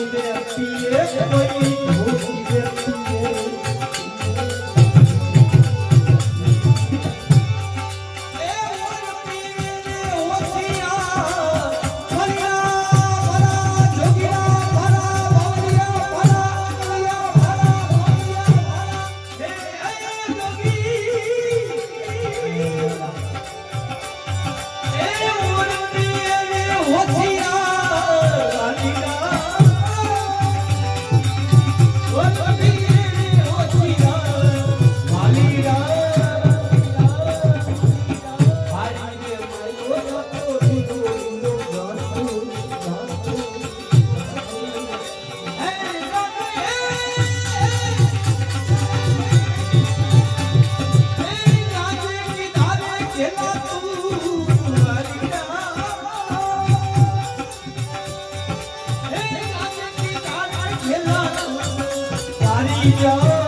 ভূতের পিয়ে ওই ভূতের পিয়ে Yeah.